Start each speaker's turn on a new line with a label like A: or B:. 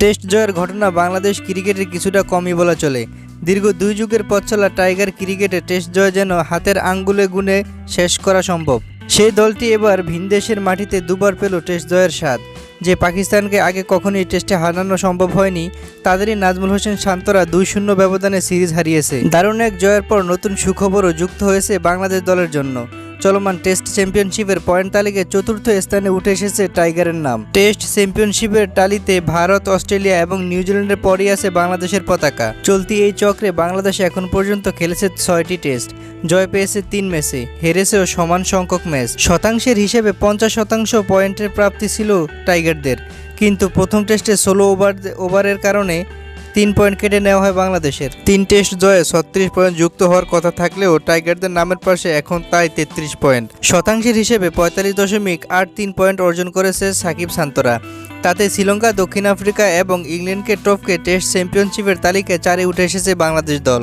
A: Test জয়ের ঘটনা বাংলাদেশ ক্রিকেটের কিছুটা কমই বলা চলে। দীর্ঘ দুই যুগের পথ চলা টাইগার ক্রিকেটে টেস্ট জয় যেন হাতের আঙ্গুলে গুনে শেষ করা সম্ভব। সেই দলটি এবার ভিনদেশের মাটিতে দুবার পেল টেস্ট জয়ের স্বাদ। যে পাকিস্তানকে আগে কখনোই টেস্টে হারানো সম্ভব হয়নি, তাদেরই নাজমুল হোসেন শান্তরা দুই শূন্য ব্যবধানে সিরিজ হারিয়েছে। দারুণ এক জয়ের পর নতুন সুখবরও যুক্ত হয়েছে বাংলাদেশ দলের জন্য। চলমান টেস্ট চ্যাম্পিয়নশিপের পয়েন্ট তালিকায় চতুর্থ স্থানে উঠে এসেছে টাইগারের নাম। টেস্ট চ্যাম্পিয়নশিপের টালিতে ভারত, অস্ট্রেলিয়া এবং নিউজিল্যান্ডের পরই আছে বাংলাদেশের পতাকা। চলতি এই চক্রে বাংলাদেশ এখন পর্যন্ত খেলেছে ছয়টি টেস্ট। জয় পেয়েছে তিন ম্যাচে, হেরেছেও সমান সংখ্যক ম্যাচ। শতাংশের হিসেবে পঞ্চাশ শতাংশ পয়েন্টের প্রাপ্তি ছিল টাইগারদের। কিন্তু প্রথম টেস্টে ষোলো ওভার ওভারের কারণে তিন পয়েন্ট কেটে নেওয়া হয় বাংলাদেশের। তিন টেস্ট জয়ে ছত্রিশ পয়েন্ট যুক্ত হওয়ার কথা থাকলেও টাইগারদের নামের পাশে এখন তাই তেত্রিশ পয়েন্ট। শতাংশের হিসেবে পঁয়তাল্লিশ দশমিক আট তিন পয়েন্ট অর্জন করেছে সাকিব সান্তরা। তাতে শ্রীলঙ্কা, দক্ষিণ আফ্রিকা এবং ইংল্যান্ডকে টপকে টেস্ট চ্যাম্পিয়নশিপের তালিকায় চারে উঠে এসেছে বাংলাদেশ দল।